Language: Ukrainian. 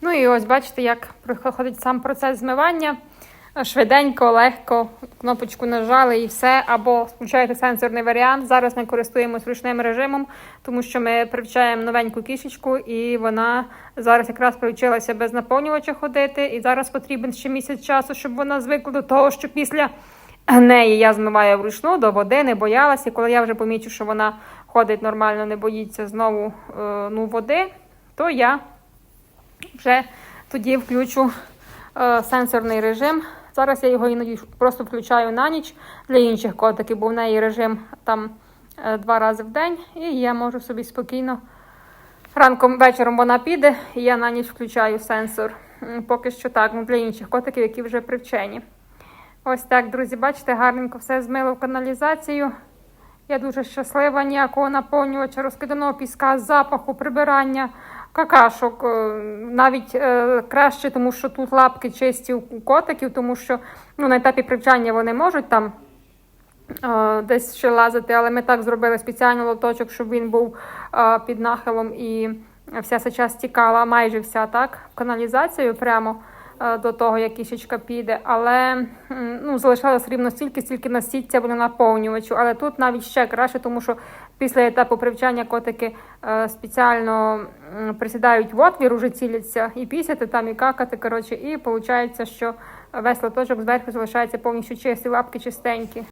Ну і ось бачите, як проходить сам процес змивання. Швиденько, легко, кнопочку нажали і все. Або включаєте сенсорний варіант. Зараз ми користуємось ручним режимом, тому що ми привчаємо новеньку кішечку, і вона зараз якраз привчилася без наповнювача ходити. І зараз потрібен ще місяць часу, щоб вона звикла до того, що після неї я змиваю вручну до води, не боялася. І коли я вже помічу, що вона ходить нормально, не боїться знову е, ну, води, то я вже тоді включу е, сенсорний режим. Зараз я його іноді просто включаю на ніч для інших котиків, бо в неї режим там е, два рази в день, і я можу собі спокійно. Ранком вечором вона піде, і я на ніч включаю сенсор. Поки що так, ну для інших котиків, які вже привчені. Ось так, друзі, бачите, гарненько все змило в каналізацію. Я дуже щаслива, ніякого наповнювача, розкиданого піска, запаху, прибирання, какашок. Е, Навіть е, краще, тому що тут лапки чисті у котиків, тому що ну, на етапі привчання вони можуть там е, десь ще лазити, але ми так зробили спеціально лоточок, щоб він був е, під нахилом і вся сеча стікала, майже вся так, каналізацією прямо до того, як кішечка піде. Але ну, залишалось рівно стільки, стільки насіться буде наповнювачу. Але тут навіть ще краще, тому що після етапу привчання котики е, спеціально присідають в отвір, уже ціляться і пісяти там, і какати. Коротше, і виходить, що весь лоточок зверху залишається повністю чистий, лапки чистенькі.